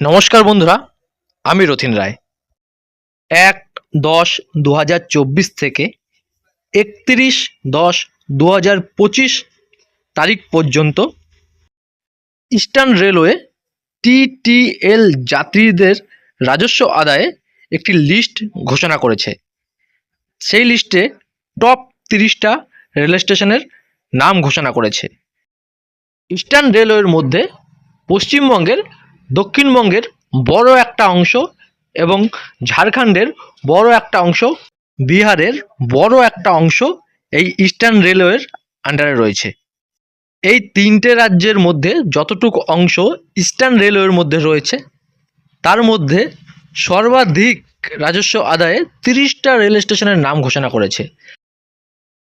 নমস্কার বন্ধুরা, আমি রথিন রায়। এক দশ দু থেকে একত্রিশ দশ দু তারিখ পর্যন্ত ইস্টার্ন রেলওয়ে টিটিএল যাত্রীদের রাজস্ব আদায়ে একটি লিস্ট ঘোষণা করেছে। সেই লিস্টে টপ তিরিশটা রেল স্টেশনের নাম ঘোষণা করেছে। ইস্টার্ন রেলওয়ের মধ্যে পশ্চিমবঙ্গের দক্ষিণবঙ্গের বড় একটা অংশ এবং ঝাড়খণ্ডের বড় একটা অংশ, বিহারের বড় একটা অংশ এই ইস্টার্ন রেলওয়ের আন্ডারে রয়েছে। এই তিনটে রাজ্যের মধ্যে যতটুকু অংশ ইস্টার্ন রেলওয়ের মধ্যে রয়েছে, তার মধ্যে সর্বাধিক রাজস্ব আদায়ে তিরিশটা রেল স্টেশনের নাম ঘোষণা করেছে।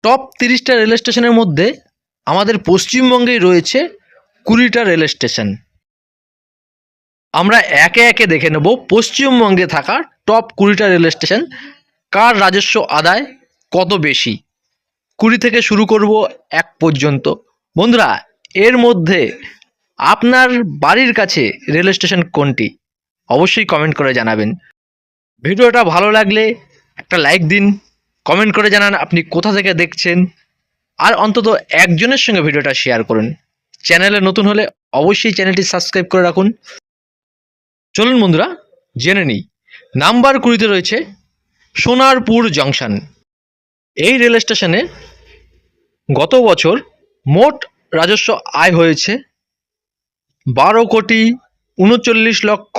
টপ তিরিশটা রেল স্টেশনের মধ্যে আমাদের পশ্চিমবঙ্গেই রয়েছে কুড়িটা রেল স্টেশন। আমরা একে একে দেখে নেব পশ্চিমবঙ্গে থাকা টপ কুড়িটা রেল স্টেশন কার রাজস্ব আদায় কত বেশি? কুড়ি থেকে শুরু করব এক পর্যন্ত। বন্ধুরা, এর মধ্যে আপনার বাড়ির কাছে রেল স্টেশন কোনটি? অবশ্যই কমেন্ট করে জানাবেন। ভিডিওটা ভালো লাগলে একটা লাইক দিন কমেন্ট করে জানান আপনি কোথা থেকে দেখছেন, আর অন্তত একজনের সঙ্গে ভিডিওটা শেয়ার করুন। চ্যানেলে নতুন হলে অবশ্যই চ্যানেলটি সাবস্ক্রাইব করে রাখুন। চলুন বন্ধুরা, জেনে নিই। নাম্বার কুড়িতে রয়েছে সোনারপুর জংশন। এই রেল স্টেশনে গত বছর মোট রাজস্ব আয় হয়েছে বারো কোটি উনচল্লিশ লক্ষ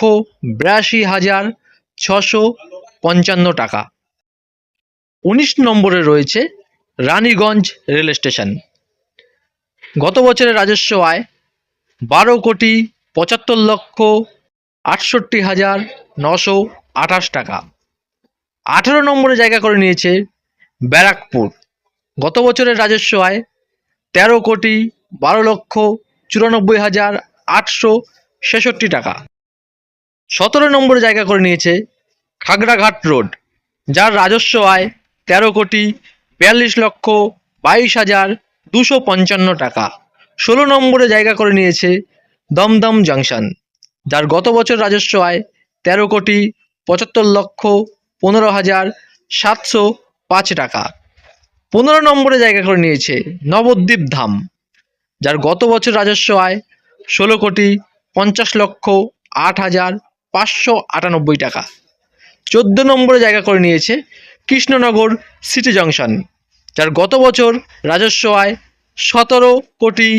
বিরাশি হাজার ছশো পঞ্চান্ন টাকা। উনিশ নম্বরে রয়েছে রানীগঞ্জ রেল স্টেশন। গত বছরের রাজস্ব আয় বারো কোটি পঁচাত্তর লক্ষ আটষট্টি হাজার নশো আঠাশ টাকা। আঠেরো নম্বরে জায়গা করে নিয়েছে ব্যারাকপুর। গত বছরের রাজস্ব আয় তেরো কোটি বারো লক্ষ চুরানব্বই হাজার আটশো ছেষট্টি টাকা। সতেরো নম্বরে জায়গা করে নিয়েছে খাগড়াঘাট রোড, যার রাজস্ব আয় তেরো কোটি বিয়াল্লিশ লক্ষ বাইশ হাজার দুশো পঞ্চান্ন টাকা। ষোলো নম্বরে জায়গা করে নিয়েছে দমদম জাংশন। যার গত বছর রাজস্ব আয় তেরো কোটি পঁচাত্তর লক্ষ পনেরো হাজার সাতশো পাঁচ টাকা। পনেরো নম্বরে জায়গা করে নিয়েছে নবদ্বীপ ধাম, যার গত বছর রাজস্ব আয় ষোলো কোটি পঞ্চাশ লক্ষ আট হাজার পাঁচশো আটানব্বই টাকা। চোদ্দ নম্বরে জায়গা করে নিয়েছে কৃষ্ণনগর সিটি জংশন, যার গত বছর রাজস্ব আয় সতেরো কোটি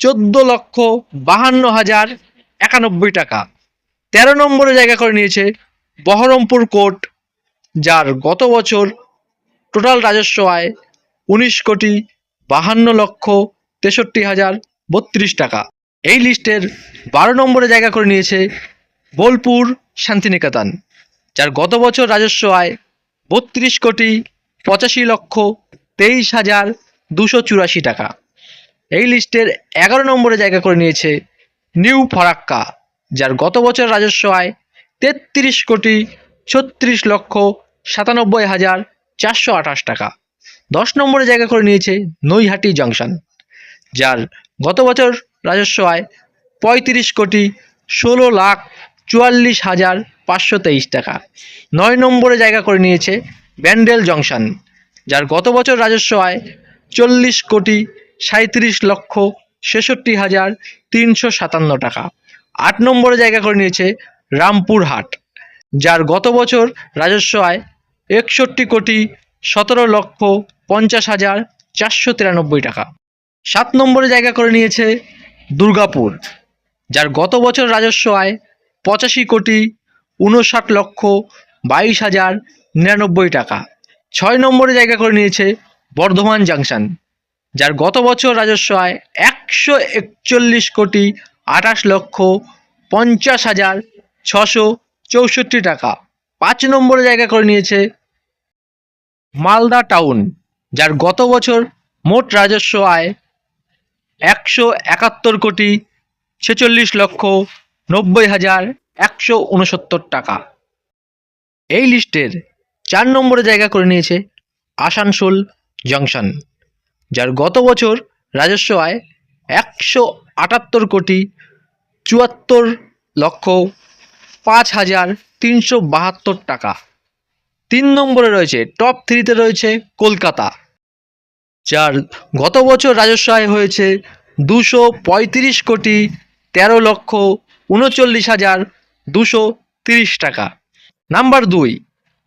চোদ্দ লক্ষ বাহান্ন হাজার একানব্বই টাকা। তেরো নম্বরে জায়গা করে নিয়েছে বহরমপুর কোর্ট, যার গত বছর টোটাল রাজস্ব আয় উনিশ কোটি বাহান্ন লক্ষ তেষট্টি হাজার বত্রিশ টাকা। এই লিস্টের বারো নম্বরে জায়গা করে নিয়েছে বোলপুর শান্তিনিকেতন, যার গত বছর রাজস্ব আয় বত্রিশ কোটি পঁচাশি লক্ষ তেইশ হাজার দুশো চুরাশি টাকা। এই লিস্টের এগারো নম্বরে জায়গা করে নিয়েছে নিউ ফরাক্কা, যার গত বছর রাজস্ব আয় তেত্রিশ কোটি ছত্রিশ লক্ষ সাতানব্বই হাজার চারশো আঠাশ টাকা। দশ নম্বরে জায়গা করে নিয়েছে নৈহাটি জংশন, যার গত বছর রাজস্ব আয় পঁয়ত্রিশ কোটি ষোলো লাখ চুয়াল্লিশ হাজার পাঁচশো তেইশ টাকা। নয় নম্বরে জায়গা করে নিয়েছে ব্যান্ডেল জংশন, যার গত বছর রাজস্ব আয় চল্লিশ কোটি সাঁত্রিশ লক্ষ ছেষট্টি হাজার তিনশো সাতান্ন টাকা। আট নম্বরে জায়গা করে নিয়েছে রামপুরহাট, যার গত বছর রাজস্ব আয় একষট্টি কোটি সতেরো লক্ষ পঞ্চাশ হাজার চারশো তিরানব্বই টাকা। সাত নম্বরে জায়গা করে নিয়েছে দুর্গাপুর, যার গত বছর রাজস্ব আয় পঁচাশি কোটি উনষাট লক্ষ বাইশ হাজার নিরানব্বই টাকা। ছয় নম্বরে জায়গা করে নিয়েছে বর্ধমান জাংশন যার গত বছর রাজস্ব আয় একশো একচল্লিশ কোটি আঠাশ লক্ষ পঞ্চাশ হাজার ছশো চৌষট্টি টাকা। পাঁচ নম্বরে জায়গা করে নিয়েছে মালদা টাউন, যার গত বছর মোট রাজস্ব আয় একশো একাত্তর কোটি ছেচল্লিশ লক্ষ নব্বই হাজার একশো উনসত্তর টাকা। এই লিস্টের চার নম্বরে জায়গা করে নিয়েছে আসানসোল জংশন। যার গত বছর রাজস্ব আয় একশো আটাত্তর কোটি চুয়াত্তর লক্ষ পাঁচ হাজার তিনশো বাহাত্তর টাকা। তিন নম্বরে রয়েছে টপ থ্রিতে রয়েছে কলকাতা। যার গত বছর রাজস্ব আয় হয়েছে দুশো পঁয়ত্রিশ কোটি তেরো লক্ষ উনচল্লিশ হাজার দুশো তিরিশ টাকা। নাম্বার দুই,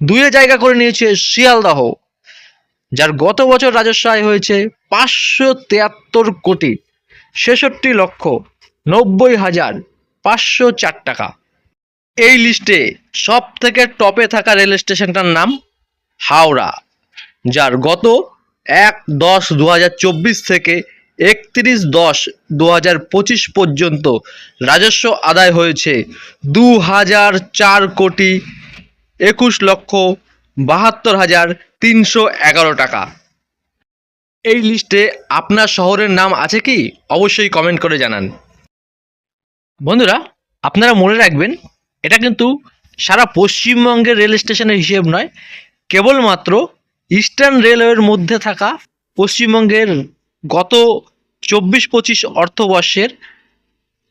দুইয়ে জায়গা করে নিয়েছে শিয়ালদাহ। যার গত বছর রাজস্ব আয় হয়েছে পাঁচশো তেয়াত্তর কোটি, ছেষট্টি লক্ষ নব্বই হাজার পাঁচশো চার টাকা। এই লিস্টে সব থেকে টপে থাকা রেল স্টেশনটার নাম হাওড়া, যার গত এক দশ দু থেকে একত্রিশ দশ দু হাজার পঁচিশ পর্যন্ত রাজস্ব আদায় হয়েছে দু হাজার চার কোটি একুশ লক্ষ বাহাত্তর হাজার তিনশো এগারো টাকা। এই লিস্টে আপনার শহরের নাম আছে কি? অবশ্যই কমেন্ট করে জানান। বন্ধুরা, আপনারা মনে রাখবেন, এটা কিন্তু সারা পশ্চিমবঙ্গের রেল স্টেশনের হিসেব নয়, কেবলমাত্র ইস্টার্ন রেলওয়ের মধ্যে থাকা পশ্চিমবঙ্গের গত চব্বিশ পঁচিশ অর্থবর্ষের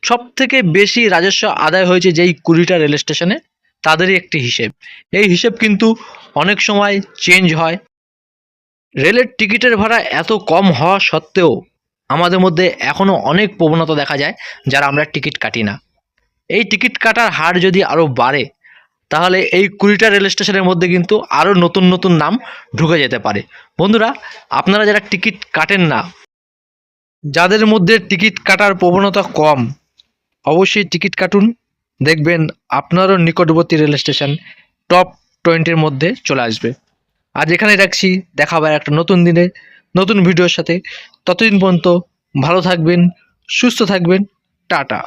সব থেকে বেশি রাজস্ব আদায় হয়েছে যেই কুড়িটা রেল স্টেশনে, তাদেরই একটি হিসেব। এই হিসেব কিন্তু অনেক সময় চেঞ্জ হয়। রেলের টিকিটের ভাড়া এত কম হওয়া সত্ত্বেও আমাদের মধ্যে এখনও অনেক প্রবণতা দেখা যায় যারা আমরা টিকিট কাটি না। এই টিকিট কাটার হার যদি আরও বাড়ে, তাহলে এই কুড়িটা রেল স্টেশনের মধ্যে কিন্তু আরও নতুন নতুন নাম ঢুকে যেতে পারে। বন্ধুরা, আপনারা যারা টিকিট কাটেন না, যাদের মধ্যে টিকিট কাটার প্রবণতা কম, অবশ্যই টিকিট কাটুন। দেখবেন আপনারও নিকটবর্তী রেল স্টেশন টপ টোয়েন্টির মধ্যে চলে আসবে। আর এখানে রাখছি। দেখা হবে একটা নতুন দিনে, নতুন ভিডিওর সাথে। ততদিন পর্যন্ত ভালো থাকবেন, সুস্থ থাকবেন। টাটা।